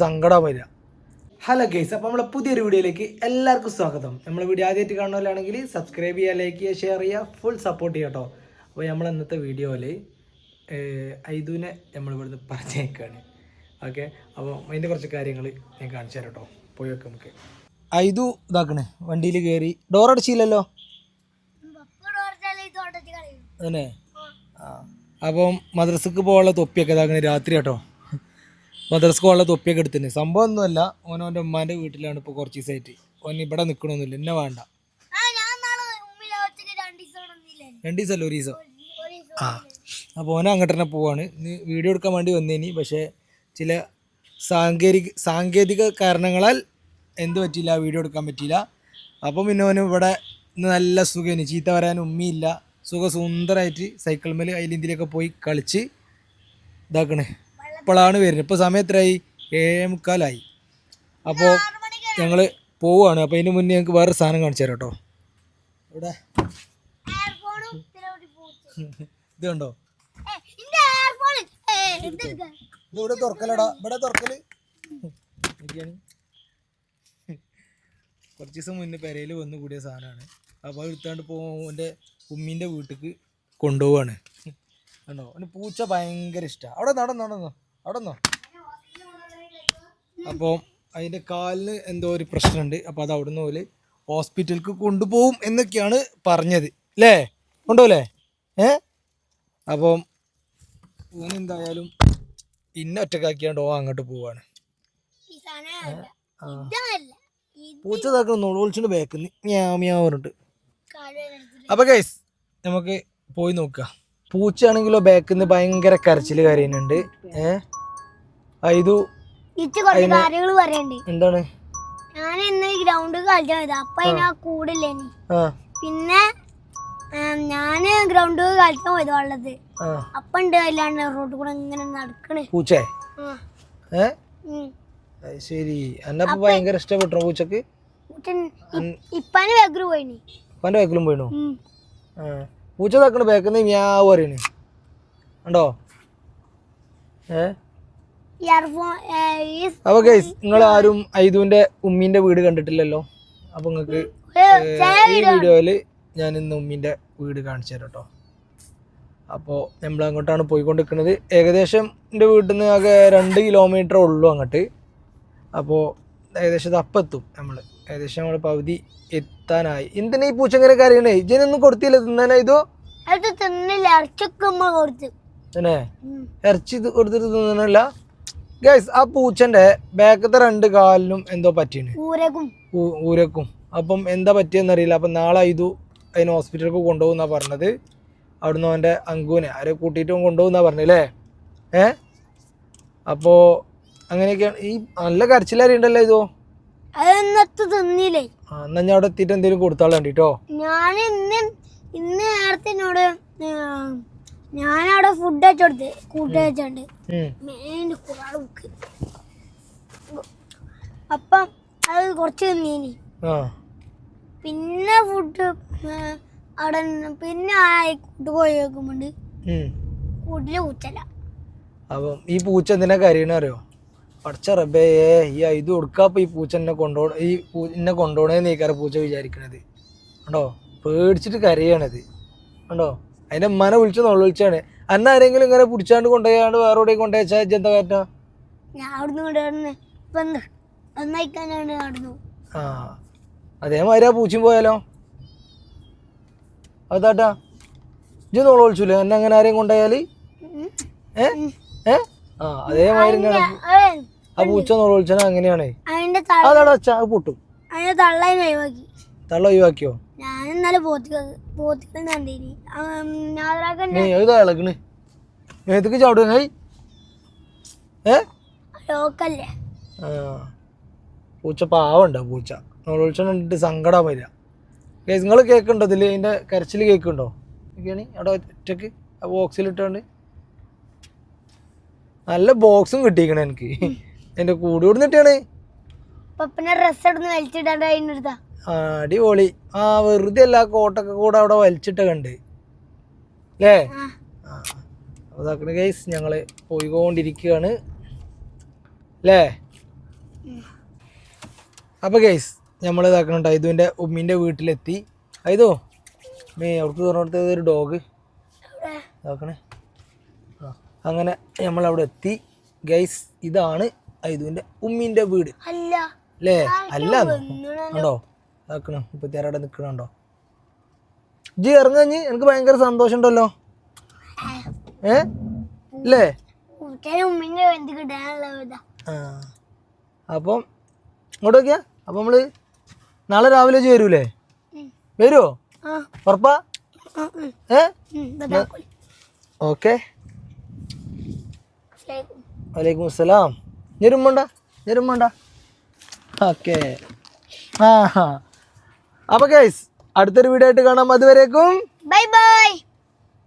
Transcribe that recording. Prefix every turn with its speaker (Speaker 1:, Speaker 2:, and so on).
Speaker 1: സങ്കടം വരിക hello guys അപ്പോൾ നമ്മളെ പുതിയൊരു വീഡിയോയിലേക്ക് എല്ലാവർക്കും സ്വാഗതം. നമ്മളെ വീഡിയോ ആദ്യമായിട്ട് കാണുന്നവരാണെങ്കിൽ സബ്സ്ക്രൈബ് ചെയ്യുക ലൈക്ക് ചെയ്യുക ഷെയർ ചെയ്യുക ഫുൾ സപ്പോർട്ട് ചെയ്യുക കേട്ടോ അപ്പോൾ നമ്മൾ ഇന്നത്തെ വീഡിയോയിൽ ഐദുവിനെ നമ്മൾ ഇവിടുന്ന് പറഞ്ഞേക്കാണ്. ഓക്കെ? അപ്പോൾ അതിന്റെ കുറച്ച് കാര്യങ്ങൾ ഞാൻ കാണിച്ചു തരാം കേട്ടോ പോയി വെക്കാം നമുക്ക്. ഐദു ഇതാക്കണേ വണ്ടിയിൽ കയറി ഡോർ അടച്ചില്ലല്ലോ? അതന്നെ? ആ. അപ്പം മദ്രസക്ക് പോകാനുള്ള തൊപ്പിയൊക്കെ ഇതാക്കണേ രാത്രി കേട്ടോ മദ്രസക്ക് പോകാനുള്ള തൊപ്പിയൊക്കെ എടുത്തിന് സംഭവം ഒന്നുമല്ല ഓൻ ഓന്റെ ഉമ്മാന്റെ വീട്ടിലാണ് ഇപ്പോൾ കുറച്ച് ദിവസമായിട്ട് ഓൻ ഇവിടെ നിൽക്കണമെന്നില്ല എന്നെ വേണ്ട. രണ്ട് ദിവസമല്ല ഒരു ദിവസം. ആ അപ്പോൾ ഓനെ അങ്ങോട്ട് തന്നെ പോവാണ്. വീഡിയോ എടുക്കാൻ വേണ്ടി വന്നേനി പക്ഷേ ചില സാങ്കേതിക സാങ്കേതിക കാരണങ്ങളാൽ എന്ത് പറ്റിയില്ല വീഡിയോ എടുക്കാൻ പറ്റിയില്ല. അപ്പം പിന്നെ ഓന് ഇവിടെ നല്ല സുഖം ചീത്ത വരാൻ ഉമ്മയില്ല സുഖ സുന്ദരമായിട്ട് സൈക്കിൾ മേൽ അതിലിന്തിലൊക്കെ പോയി കളിച്ച് ഇതാക്കണേ. ഇപ്പോഴാണ് വരുന്നത്. ഇപ്പോൾ സമയം എത്രയായി? ഏഴേ അപ്പോൾ ഞങ്ങൾ പോവുകയാണ് അപ്പോൾ അതിന് മുന്നേ ഞങ്ങൾക്ക് വേറെ സാധനം കാണിച്ചു തരാം കേട്ടോ. ഇവിടെ ഇത് കണ്ടോ? ഇവിടെ തുറക്കലടാ. ഇവിടെ തുറക്കൽ. കുറച്ച് ദിവസം മുന്നേ പെരയിൽ വന്ന് കൂടിയ സാധനമാണ്. അപ്പോൾ എടുത്താണ്ട് പോകുമ്പോൾ ഉമ്മീന്റെ വീട്ടിക്ക് കൊണ്ടുപോവാണ്. കണ്ടോ? അവന് പൂച്ച ഭയങ്കര ഇഷ്ടമാണ് അവിടെ നടന്നോ നടന്നോ അവിടെ നിന്നോ അപ്പോൾ അതിന്റെ കാലിന് എന്തോ ഒരു പ്രശ്നമുണ്ട്. അപ്പോൾ അത് അവിടെ നിന്ന് പോലെ ഹോസ്പിറ്റലിലേക്ക് കൊണ്ടുപോകും എന്നൊക്കെയാണ് പറഞ്ഞത്. അല്ലേ കൊണ്ടുപോലേ ഏ? അപ്പം എന്തായാലും പിന്നെ ഒറ്റക്കാക്കിയാണ്ട് ഓ അങ്ങോട്ട് പോവാണ്. പൂച്ച താക്കണം നോളോളിച്ചിട്ട് ബേക്കുന്നു മ്യാ മ്യാ പറഞ്ഞിട്ട്. അപ്പൊ ഗൈസ് നമുക്ക് പോയി നോക്കാം. പൂച്ചയാണെങ്കിലോ ബാക്കിൽ നിന്ന് ഭയങ്കര കരച്ചിൽ കരയുന്നുണ്ട്. ഏ? ഇത് എന്താണ്?
Speaker 2: ഞാൻ ഇന്ന് ഗ്രൗണ്ട് കളിച്ചാൽ മതി. അപ്പൊ അതിനാ
Speaker 1: കൂടില്ലേ
Speaker 2: പിന്നെ ഞാൻ ഗ്രൗണ്ട് കളിക്കാൻ പോയത് വെള്ളത്ത്. അപ്പൊ ഉണ്ട് അല്ലാണ്ട് റോഡ് കൂടെ ഇങ്ങനെ നടക്കണേ.
Speaker 1: പൂച്ചേ? ശരി എന്നപ്പോ ഭയങ്കര ഇഷ്ടപ്പെട്ടോ പൂച്ചക്ക്?
Speaker 2: ഇപ്പാന് വെഗറ് പോയിനി.
Speaker 1: അവന്റെ ബാക്കിലും പോയിണു പൂച്ച തക്കണ ബാക്കിൽ നിന്ന് മ്യാവ് പറയണ്. ഉണ്ടോ ഏ? അപ്പൊ ഗൈസ് നിങ്ങൾ ആരും ഐദുവിന്റെ ഉമ്മീന്റെ വീട് കണ്ടിട്ടില്ലല്ലോ? അപ്പൊ നിങ്ങൾക്ക്
Speaker 2: ചില
Speaker 1: ഈ വീഡിയോയിൽ ഞാൻ ഇന്ന് ഉമ്മീന്റെ വീട് കാണിച്ചു തരാം കേട്ടോ അപ്പോൾ നമ്മൾ അങ്ങോട്ടാണ് പോയിക്കൊണ്ടിരിക്കുന്നത് ഏകദേശം എന്റെ വീട്ടിൽ നിന്ന് ആകെ രണ്ട് കിലോമീറ്റർ ഉള്ളൂ അങ്ങോട്ട്. അപ്പോൾ ഏകദേശം ഇത് അപ്പം എത്തും നമ്മൾ ഏകദേശം നമ്മൾ പകുതി എത്താനായി. എന്തിനാ ഈ പൂച്ചങ്ങനെ കരയണേ? ഇജനൊന്നും കൊടുത്തില്ല. തിന്നാനാ ഇതോ?
Speaker 2: അത് തിന്നില്ല. ഇറച്ചൊക്കെ കൊടുത്തു.
Speaker 1: തന്നെ ഇറച്ചി കൊടുത്തിട്ട് തിന്നണല്ല. ഗൈസ് ആ പൂച്ചന്റെ ബാക്കത്തെ രണ്ട് കാലിനും എന്തോ പറ്റിയാണ്
Speaker 2: ഊരകും.
Speaker 1: ഊരക്കും. അപ്പം എന്താ പറ്റിയെന്നറിയില്ല അപ്പം നാളെ ഇതു അതിന് ഹോസ്പിറ്റലിലേക്ക് കൊണ്ടുപോകുന്നാ പറഞ്ഞത്. അവിടുന്ന് അവന്റെ അങ്കുവിനെ ആരെ കൂട്ടിയിട്ടും കൊണ്ടുപോകുന്നാ പറഞ്ഞല്ലേ? ഏ? അപ്പോൾ അങ്ങനെയൊക്കെയാണ്. ഈ നല്ല കരച്ചിലറിയുണ്ടല്ലോ ഇതോ?
Speaker 2: അത് ഇന്നത്തെ തിന്നില്ലേ
Speaker 1: എന്നാ ഞാൻ അവിടെ എത്തിയിട്ട് എന്തെങ്കിലും കൊടുത്താൽ വേണ്ടിട്ടോ
Speaker 2: ഞാൻ ഇന്ന് ഇന്ന് നേരത്തെ എന്നോട് അവിടെ ഫുഡ് വെച്ചോടുത്ത് കൂട്ടി വെച്ചോണ്ട് ബുക്ക് അപ്പം അത് കുറച്ച് തിന്നീനി. പിന്നെ ഫുഡ് അവിടെ പിന്നെ ആയിട്ട് കൂട്ട് പോയി
Speaker 1: വെക്കുമ്പോണ്ട്.
Speaker 2: കൂട്ടിൽ പൂച്ചല്ല.
Speaker 1: അപ്പം ഈ പൂച്ച എന്തിനാ കരയണ അറിയോ? പഠിച്ച റബ്ബേ ഈ ഇത് കൊടുക്കാപ്പോ ഈ പൂച്ച എന്നെ കൊണ്ടോ ഈ പൂ എന്നെ കൊണ്ടോണേ നീക്കാറ് പൂച്ച വിചാരിക്കണത്. കണ്ടോ? പേടിച്ചിട്ട് കരയണത്. കണ്ടോ? അതിന്റെ വിളിച്ചു വിളിച്ച് വിളിച്ചാണ്. അന്ന് ആരെങ്കിലും ഇങ്ങനെ പിടിച്ചാണ്ട് കൊണ്ടുപോയാണ്ട് വേറെ എവിടെയും കൊണ്ടുവച്ചാൽ എന്താ കാരണം
Speaker 2: ഞാൻ അവിടുന്ന് നടന്ന് ഒന്നയക്കാനാണ് നടന്നു.
Speaker 1: ആ അതേമാതിരി ആ പൂച്ചയും പോയാലോ? അതാട്ടാ ഇജ്ജ് നോൾ വിളിച്ചില്ലേ എന്നെ അങ്ങനെ ആരെയും കൊണ്ടുപോയാൽ?
Speaker 2: ഉം.
Speaker 1: ഏ? ഏ? ആ അതേമാതിരി ആ പൂച്ച നോള വിളിച്ചാൽ അങ്ങനെയാണ് അച്ഛാ അത് പൊട്ടും. തള്ള ഒഴിവാക്കിയോ?
Speaker 2: ഞാൻ ഇന്നലെ
Speaker 1: ഇളകണ്? ഏതൊക്കെ ഏ?
Speaker 2: ലോക്കല്ലേ.
Speaker 1: പൂച്ച പാവണ്ട പൂച്ച? വിളിച്ചു കണ്ടിട്ട് സങ്കടം വരിക നിങ്ങൾ കേൾക്കുന്നുണ്ടോ ഇതിൽ അതിന്റെ കരച്ചിൽ കേൾക്കുന്നുണ്ടോ ഒക്കെയാണ് അവിടെ ഒറ്റയ്ക്ക് ബോക്സിലിട്ടുകൊണ്ട് നല്ല ബോക്സും കിട്ടിയിരിക്കണം എനിക്ക്. എന്റെ കൂടെ ഇടുന്നിട്ടാണ്
Speaker 2: പപ്പനെ ഡ്രസ് എടുന്ന് അതിനെടുത്താ.
Speaker 1: അടിപൊളി. ആ വെറുതെ അല്ല കോട്ടൊക്കെ കൂടെ അവിടെ വലിച്ചിട്ട് കണ്ട്. അല്ലേ അതാക്കണ ഗൈസ് ഞങ്ങൾ പോയിക്കൊണ്ടിരിക്കുകയാണ് അല്ലേ അപ്പൊ ഗൈസ് നമ്മൾ ഇതാക്കണുണ്ട് ഐതുവിന്റെ ഉമ്മിന്റെ വീട്ടിലെത്തി. ഐതോ മേ അവർക്ക് തുറന്നെടുത്തത് ഒരു ഡോഗ് ഇതാക്കണേ. അങ്ങനെ അങ്ങനെ നമ്മളവിടെ എത്തി. ഗൈസ് ഇതാണ് ഐതുവിന്റെ ഉമ്മീന്റെ വീട്.
Speaker 2: അല്ല.
Speaker 1: അല്ലേ. അല്ല ഉണ്ടോ ഇതാക്കണോ. മുപ്പത്തിയാറവിടെ നിക്കണുണ്ടോ? ജി ഇറങ്ങി എനിക്ക് ഭയങ്കര സന്തോഷം ഉണ്ടല്ലോ ഏ അല്ലേ അപ്പം ഇങ്ങോട്ട് നോക്കിയാ. അപ്പം നമ്മൾ നാളെ രാവിലെ ചേരൂലേ
Speaker 2: വരുവോ.
Speaker 1: വരുമോ ഉറപ്പാ? ഏ? ഓക്കെ. വലൈക്കും അസ്സലാം. ഞെരുമ്പണ്ട? ഞെരുമ്പുണ്ട? ഓക്കെ. ആ അപ്പൊ ഗൈസ് അടുത്തൊരു വീഡിയോ ആയിട്ട് കാണാം. അതുവരേക്കും
Speaker 2: ബൈ ബൈ